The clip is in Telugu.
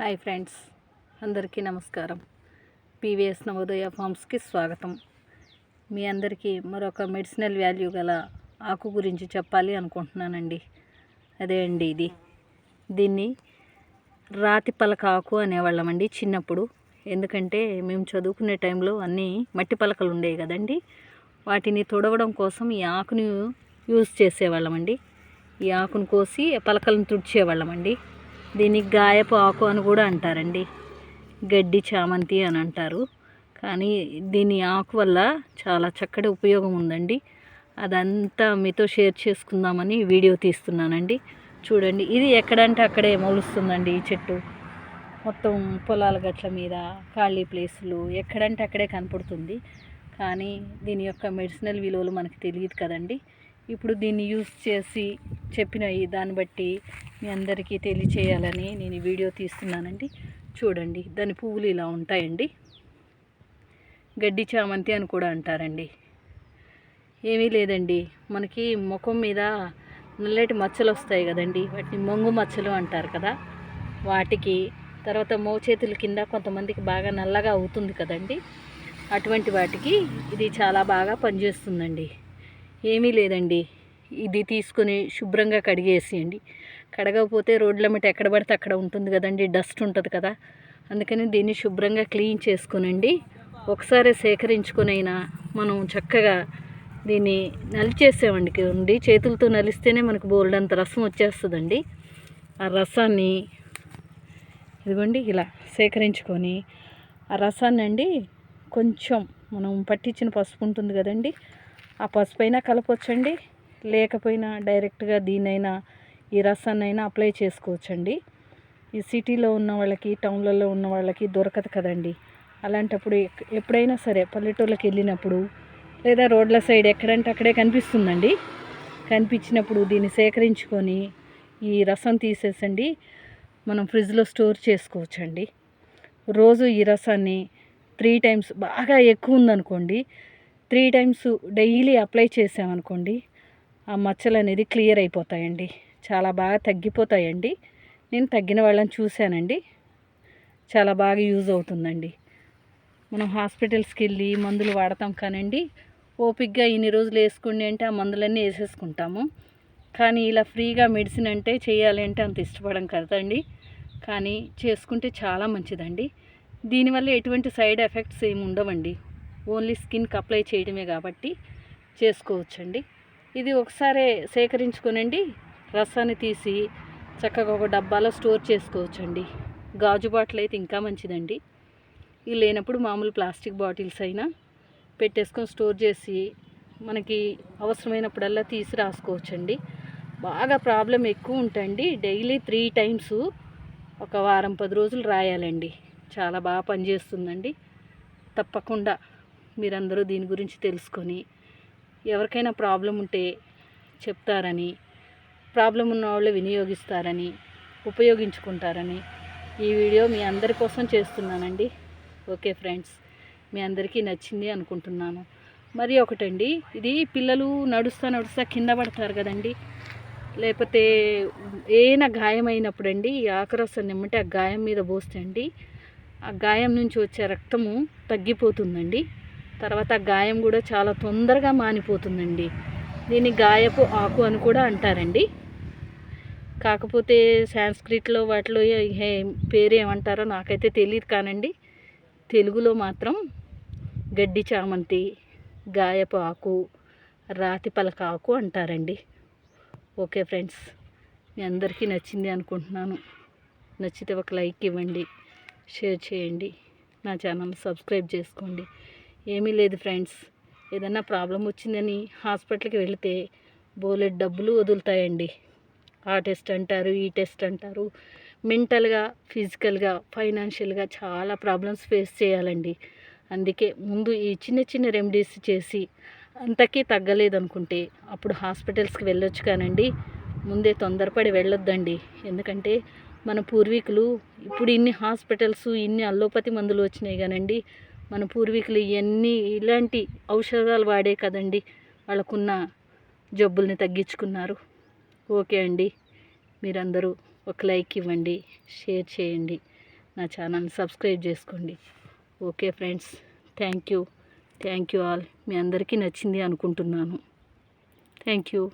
హాయ్ ఫ్రెండ్స్ అందరికీ నమస్కారం. పీవీఎస్ నవోదయ ఫార్మ్స్కి స్వాగతం. మీ అందరికీ మరొక మెడిసినల్ వాల్యూ గల ఆకు గురించి చెప్పాలి అనుకుంటున్నానండి. అదే అండి ఇది. దీన్ని రాతి పలక ఆకు అనేవాళ్ళమండి చిన్నప్పుడు. ఎందుకంటే మేము చదువుకునే టైంలో అన్నీ మట్టి పలకలు ఉండేవి కదండి. వాటిని తుడవడం కోసం ఈ ఆకుని యూజ్ చేసేవాళ్ళమండి. ఈ ఆకును కోసి పలకలను తుడిచేవాళ్ళమండి. దీనికి గాయపు ఆకు అని కూడా అంటారండి. గడ్డి చామంతి అని అంటారు. కానీ దీని ఆకు వల్ల చాలా చక్కటి ఉపయోగం ఉందండి. అదంతా మీతో షేర్ చేసుకుందామని వీడియో తీస్తున్నానండి. చూడండి ఇది ఎక్కడంటే అక్కడే మొలుస్తుందండి ఈ చెట్టు. మొత్తం పొలాల గట్ల మీద ఖాళీ ప్లేసులు ఎక్కడంటే అక్కడే కనపడుతుంది. కానీ దీని యొక్క మెడిసినల్ విలువలు మనకు తెలియదు కదండి. ఇప్పుడు దీన్ని యూస్ చేసి చెప్పిన ఈ దాన్ని బట్టి మీ అందరికీ తెలియచేయాలని నేను ఈ వీడియో తీస్తున్నానండి. చూడండి దాని పువ్వులు ఇలా ఉంటాయండి. గడ్డి చామంతి అని కూడా అంటారండి. ఏమీ లేదండి మనకి ముఖం మీద నల్లటి మచ్చలు వస్తాయి కదండి. వాటిని మొంగు మచ్చలు అంటారు కదా. వాటికి తర్వాత మోచేతుల కింద కొంతమందికి బాగా నల్లగా అవుతుంది కదండి. అటువంటి వాటికి ఇది చాలా బాగా పనిచేస్తుందండి. ఏమీ లేదండి. ఇది తీసుకొని శుభ్రంగా కడిగేసేయండి. కడగకపోతే రోడ్ల మీట ఎక్కడ పడితే అక్కడ ఉంటుంది కదండి డస్ట్ ఉంటుంది కదా. అందుకని దీన్ని శుభ్రంగా క్లీన్ చేసుకునండి. ఒకసారి సేకరించుకునైనా మనం చక్కగా దీన్ని నలిచేసేవండి ఉండి చేతులతో నలిస్తేనే మనకు బోల్డంత రసం వచ్చేస్తుందండి. ఆ రసాన్ని ఇదిగోండి ఇలా సేకరించుకొని ఆ రసాన్ని అండి కొంచెం మనం పట్టించిన పసుపు ఉంటుంది కదండి ఆ పసుపైనా కలపొచ్చండి. లేకపోయినా డైరెక్ట్గా దీనైనా ఈ రసాన్నైనా అప్లై చేసుకోవచ్చండి. ఈ సిటీలో ఉన్న వాళ్ళకి టౌన్లలో ఉన్న వాళ్ళకి దొరకదు కదండి. అలాంటప్పుడు ఎప్పుడైనా సరే పల్లెటూళ్ళకి వెళ్ళినప్పుడు లేదా రోడ్ల సైడ్ ఎక్కడంటే అక్కడే కనిపిస్తుందండి. కనిపించినప్పుడు దీన్ని సేకరించుకొని ఈ రసం తీసేసండి. మనం ఫ్రిడ్జ్లో స్టోర్ చేసుకోవచ్చండి. రోజు ఈ రసాన్ని త్రీ టైమ్స్ బాగా ఎక్కువ ఉందనుకోండి త్రీ టైమ్స్ డైలీ అప్లై చేసామనుకోండి ఆ మచ్చలు అనేది క్లియర్ అయిపోతాయండి. చాలా బాగా తగ్గిపోతాయండి. నేను తగ్గిన వాళ్ళని చూశానండి. చాలా బాగా యూజ్ అవుతుందండి. మనం హాస్పిటల్స్కి వెళ్ళి మందులు వాడతాం కానండి ఓపిక్గా ఇన్ని రోజులు వేసుకోండి అంటే ఆ మందులన్నీ వేసేసుకుంటాము. కానీ ఇలా ఫ్రీగా మెడిసిన్ అంటే చేయాలి అంటే అంత ఇష్టపడం కదండి కానీ చేసుకుంటే చాలా మంచిదండి. దీనివల్ల ఎటువంటి సైడ్ ఎఫెక్ట్స్ ఏమి ఉండవండి. ఓన్లీ స్కిన్కి అప్లై చేయడమే కాబట్టి చేసుకోవచ్చండి. ఇది ఒకసారి సేకరించుకునండి రసాన్ని తీసి చక్కగా ఒక డబ్బాలో స్టోర్ చేసుకోవచ్చండి. గాజు బాటిల్ అయితే ఇంకా మంచిదండి. ఇది లేనప్పుడు మామూలు ప్లాస్టిక్ బాటిల్స్ అయినా పెట్టేసుకొని స్టోర్ చేసి మనకి అవసరమైనప్పుడల్లా తీసి రాసుకోవచ్చండి. బాగా ప్రాబ్లం ఎక్కువ ఉంటాయండి. డైలీ త్రీ టైమ్స్ ఒక వారం పది రోజులు రాయాలండి. చాలా బాగా పనిచేస్తుందండి. తప్పకుండా మీరందరూ దీని గురించి తెలుసుకొని ఎవరికైనా ప్రాబ్లం ఉంటే చెప్తారని ప్రాబ్లం ఉన్న వాళ్ళు వినియోగిస్తారని ఉపయోగించుకుంటారని ఈ వీడియో మీ అందరి కోసం చేస్తున్నానండి. ఓకే ఫ్రెండ్స్ మీ అందరికీ నచ్చింది అనుకుంటున్నాను. మరి ఒకటండి ఇది పిల్లలు నడుస్తా నడుస్తా కింద పడతారు కదండి. లేకపోతే ఏనా గాయమైనప్పుడు అండి ఈ ఆకరసం నిమ్మంటే ఆ గాయం మీద పోస్తే అండి ఆ గాయం నుంచి వచ్చే రక్తము తగ్గిపోతుందండి. తర్వాత గాయం కూడా చాలా తొందరగా మానిపోతుందండి. దీన్ని గాయపు ఆకు అని కూడా అంటారండి. కాకపోతే సాంస్క్రిట్లో వాటిలో పేరు ఏమంటారో నాకైతే తెలియదు కానండి. తెలుగులో మాత్రం గడ్డి చామంతి గాయపు ఆకు రాతి పలక ఆకు అంటారండి. ఓకే ఫ్రెండ్స్ మీ అందరికీ నచ్చింది అనుకుంటున్నాను. నచ్చితే ఒక లైక్ ఇవ్వండి షేర్ చేయండి. నా ఛానల్ సబ్స్క్రైబ్ చేసుకోండి. ఏమీ లేదు ఫ్రెండ్స్. ఏదన్నా ప్రాబ్లం వచ్చిందని హాస్పిటల్కి వెళితే బోలెడ్ డబ్బులు వదులుతాయండి. ఆ టెస్ట్ అంటారు ఈ టెస్ట్ అంటారు. మెంటల్గా ఫిజికల్గా ఫైనాన్షియల్గా చాలా ప్రాబ్లమ్స్ ఫేస్ చేయాలండి. అందుకే ముందు ఈ చిన్న చిన్న రెమెడీస్ చేసి అంతకీ తగ్గలేదనుకుంటే అప్పుడు హాస్పిటల్స్కి వెళ్ళొచ్చు కానండి. ముందే తొందరపడి వెళ్ళొద్దండి. ఎందుకంటే మన పూర్వీకులు ఇప్పుడు ఇన్ని హాస్పిటల్స్ ఇన్ని అల్లోపతి మందులు వచ్చినాయి కానండి. మన పూర్వీకులు ఇవన్నీ ఇలాంటి ఔషధాలు వాడే కదండి. వాళ్ళకున్న జబ్బుల్ని తగ్గించుకున్నారు. ఓకే అండి. మీరందరూ ఒక లైక్ ఇవ్వండి షేర్ చేయండి. నా ఛానల్ని సబ్స్క్రైబ్ చేసుకోండి. Okay friends. Thank you. Thank you all. మీ అందరికీ నచ్చింది అనుకుంటున్నాను. Thank you.